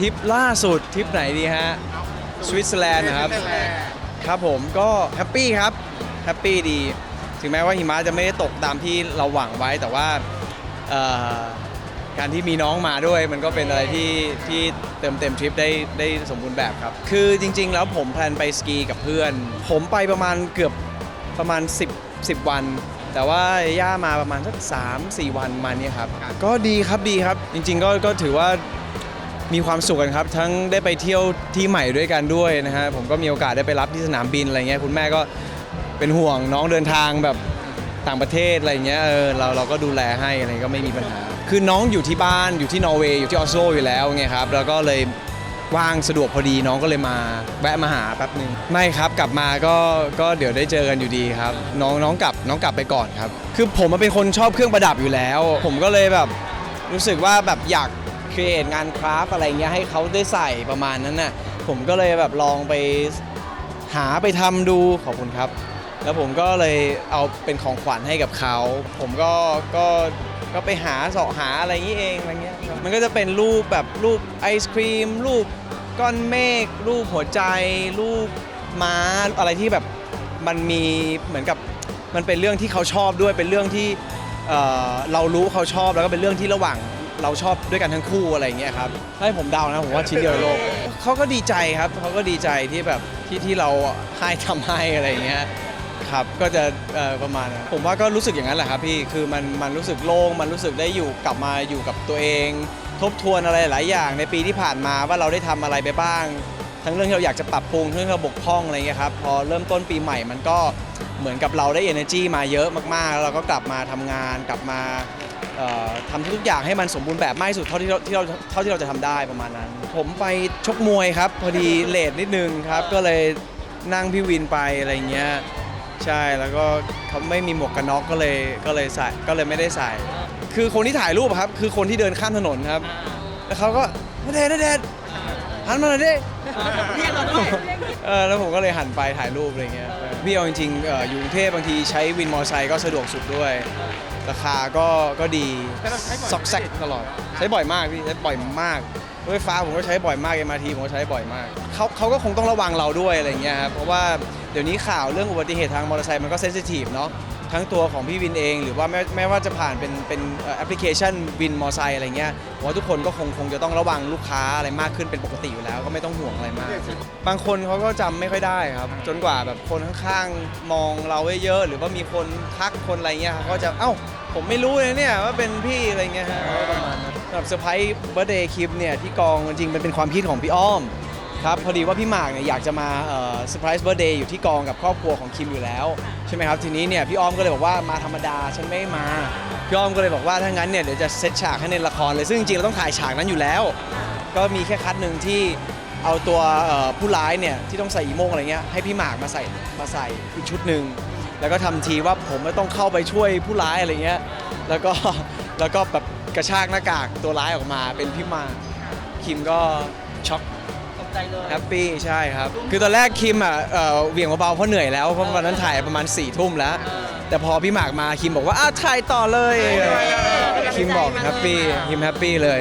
ทริปล่าสุดทริปไหนดีฮะสวิตเซอร์แลนด์นะครับ ครับผมก็แฮปปี้ครับแฮปปี้ดี ถึงแม้ว่าหิมะจะไม่ได้ตกตามที่เราหวังไว้แต่ว่าเอ่อการที่มีน้องมาด้วย มันก็เป็นอะไรที่ที่เติมเต็มทริปได้ได้สมบูรณ์แบบครับ คือจริง ๆ แล้วผมแพลนไปสกีกับเพื่อน ผมไปประมาณเกือบประมาณ 10 10 วัน แต่ว่าย่ามาประมาณสัก3 4 วันมาเนี้ครับ ก็ดีครับดีครับ จริง ๆ ก็ก็ถือว่า มีความสุขกันครับ ทั้งได้ไปเที่ยวที่ใหม่ด้วยกันด้วยนะฮะผมก็มีโอกาสได้ไปรับที่สนามบินอะไรเงี้ยคุณแม่ก็เป็นห่วงน้องเดินทางแบบต่างประเทศอะไรเงี้ยเออเราเราก็ดูแลให้อะไรก็ไม่มีปัญหา คือน้องอยู่ที่บ้านอยู่ที่นอร์เวย์อยู่ที่ออสโลอยู่แล้วไงครับแล้วก็เลยว่างสะดวกพอดีน้องก็เลยมาแวะมาหาแป๊บนึงไม่ครับกลับมาก็ก็เดี๋ยวได้เจอกันอยู่ดีครับ น้องน้องกลับน้องกลับไปก่อนครับ คือผมมันเป็นคนชอบเครื่องประดับอยู่แล้ว ผมก็เลยแบบรู้สึกว่าแบบอยาก ครีเอทงานคราฟอะไรเงี้ยให้เขาได้ใส่ประมาณนั้นน่ะผมก็เลยแบบลองไปหาไปทำดูขอบคุณครับ แล้วผมก็เลยเอาเป็นของขวัญให้กับเขา ผมก็ก็ก็ไปหาเสาะหาอะไรอย่างนี้เองอะไรเงี้ยครับมันก็จะเป็นรูปแบบรูปไอศครีม รูปก้อนเมฆรูปหัวใจ รูปม้าอะไรที่แบบมันมีเหมือนกับมันเป็นเรื่องที่เขาชอบด้วยเป็นเรื่องที่เอ่อเรารู้เขาชอบแล้วก็เป็นเรื่องที่ระหว่าง เราชอบด้วยกันทั้งคู่อะไรอย่างเงี้ยครับถ้าให้ผมเดานะผมว่าชิ้นเดียวในโลกเขาก็ดีใจครับเขาก็ดีใจที่แบบที่ที่เราให้ทำให้อะไรอย่างเงี้ยครับก็จะเอ่อประมาณนั้นผมว่าก็รู้สึกอย่างนั้นแหละครับพี่คือมันมันรู้สึกโล่งมันรู้สึกได้อยู่กลับมาอยู่กับตัวเอง ทบทวนอะไรหลายอย่างในปีที่ผ่านมาว่าเราได้ทำอะไรไปบ้าง ทั้งเรื่องที่เราอยากจะปรับปรุงทั้งเรื่องที่เราบกพร่องอะไรเงี้ยครับพอเริ่มต้นปีใหม่มันก็เหมือนกับเราได้ energy มาเยอะมากๆ แล้วเราก็กลับมาทำงานกลับมาเอ่อ ทำทุกอย่างให้มันสมบูรณ์แบบมากที่สุดเท่าที่เราที่เราเท่าที่เราจะทำได้ประมาณนั้น ผมไปชกมวยครับ พอดีเลทนิดนึงครับ ก็เลยนั่งพี่วินไปอะไรเงี้ยใช่แล้วก็เขาไม่มีหมวกกันน็อกก็เลยก็เลยใส่ก็เลยไม่ได้ใส่ คือคนที่ถ่ายรูปอะครับ คือคนที่เดินข้ามถนนครับ แล้วเขาก็นาเดชน์นาเดชน์หันมาหน่อยดิเออแล้วผมก็เลยหันไปถ่ายรูปอะไรเงี้ยพี่เอาจริงๆเอ่ออยู่กรุงเทพบางทีใช้วินมอเตอร์ไซค์ก็สะดวกสุดด้วย ราคาก็ก็ดีซอกแซกตลอด ใช้บ่อยมากพี่ใช้บ่อยมากรถไฟฟ้าผมก็ใช้บ่อยมากเอ็มอาร์ทีผมก็ใช้บ่อยมากเขาเขาก็คงต้องระวังเราด้วยอะไรเงี้ยครับเพราะว่า เดี๋ยวนี้ข่าวเรื่องอุบัติเหตุทางมอเตอร์ไซค์มันก็เซนซิทีฟเนาะทั้งตัวของพี่วินเอง หรือว่าแม้แม้ว่าจะผ่านเป็นเป็นแอปพลิเคชันวินมอเตอร์ไซค์อะไรเงี้ยผมว่าทุกคนก็คงคงจะต้องระวังลูกค้าอะไรมากขึ้นเป็นปกติอยู่แล้ว ก็ไม่ต้องห่วงอะไรมาก บางคนเขาก็จำไม่ค่อยได้ครับ จนกว่าแบบคนข้างๆมองเราไว้เยอะ หรือว่ามีคนทักคนอะไรเงี้ยเขาก็จะเอ้าผมไม่รู้เลยเนี่ยว่าเป็นพี่อะไรเงี้ยฮะประมาณนั้นสำหรับเซอร์ไพรส์เบ r ร์เดย์คลิปเนี่ยที่กองจริงๆมันเป็นความคิดของพี่อ้อม ครับพอดีว่าพี่หมากเนี่ยอยากจะมาเซอร์ไพรส์เบ r ร์ d เดย์อยู่ที่กองกับครอบครัวของคิมอยู่แล้ว ใช่ไหมครับ ทีนี้เนี่ยพี่อ้อมก็เลยบอกว่ามาธรรมดาฉันไม่มา พี่อ้อมก็เลยบอกว่าถ้างั้นเนี่ยเดี๋ยวจะเซตฉากให้ในละครเลยซึ่งจริงๆเราต้องถ่ายฉากนั้นอยู่แล้ว ก็มีแค่คัดหนึ่งที่เอาตัวเอ่อผู้ร้ายเนี่ยที่ต้องใส่อีโมงอะไรเงี้ยให้พี่หมากมาใส่มาใส่อีกชุดหนึ่งแล้วก็ทำทีว่าผมไม่ต้องเข้าไปช่วยผู้ร้ายอะไรเงี้ยแล้วก็แล้วก็แบบกระชากหน้ากากตัวร้ายออกมาเป็นพี่หมากคิมก็ช็อกตก ใจเลยแฮปปี้ใช่ครับ คือตอนแรกคิมอะเอ่อเหวี่ยงเบาๆเพราะเหนื่อยแล้วเพราะวันนั้นถ่ายประมาณ4ี่ทุ่มแล้ว แต่พอพี่หมากมาคิมบอกว่าอ้าวถ่ายต่อเลย คิมบอกแฮปปี้คิมแฮปปี้เลย